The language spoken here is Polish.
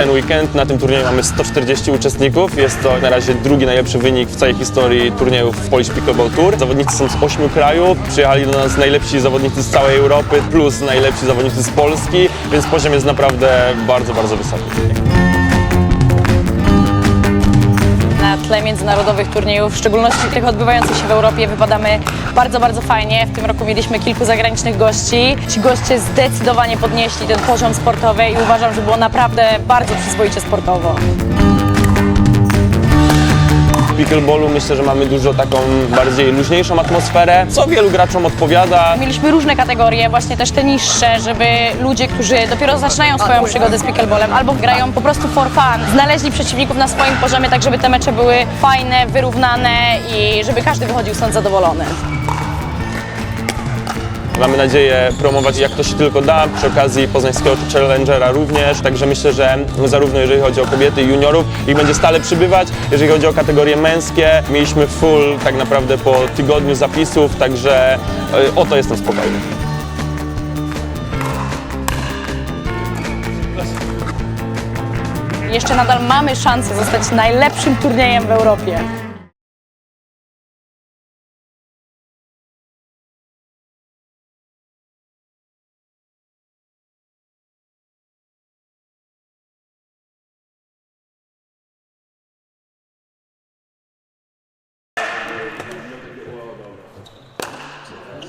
weekend. Na tym turnieju mamy 140 uczestników. Jest to na razie drugi najlepszy wynik w całej historii turniejów w Polish Pickleball Tour. Zawodnicy są z ośmiu krajów. Przyjechali do nas najlepsi zawodnicy z całej Europy plus najlepsi zawodnicy z Polski, więc poziom jest naprawdę bardzo, bardzo wysoki. Tle międzynarodowych turniejów, w szczególności tych odbywających się w Europie, wypadamy bardzo, bardzo fajnie. W tym roku mieliśmy kilku zagranicznych gości. Ci goście zdecydowanie podnieśli ten poziom sportowy i uważam, że było naprawdę bardzo przyzwoicie sportowo. W pickleballu myślę, że mamy dużo taką bardziej luźniejszą atmosferę, co wielu graczom odpowiada. Mieliśmy różne kategorie, właśnie też te niższe, żeby ludzie, którzy dopiero zaczynają swoją przygodę z pickleballem albo grają po prostu for fun, znaleźli przeciwników na swoim poziomie, tak żeby te mecze były fajne, wyrównane i żeby każdy wychodził stąd zadowolony. Mamy nadzieję promować jak to się tylko da, przy okazji poznańskiego Challengera również, także myślę, że zarówno jeżeli chodzi o kobiety i juniorów, ich będzie stale przybywać. Jeżeli chodzi o kategorie męskie, mieliśmy full tak naprawdę po tygodniu zapisów, także y, o to jestem spokojny. Jeszcze nadal mamy szansę zostać najlepszym turniejem w Europie.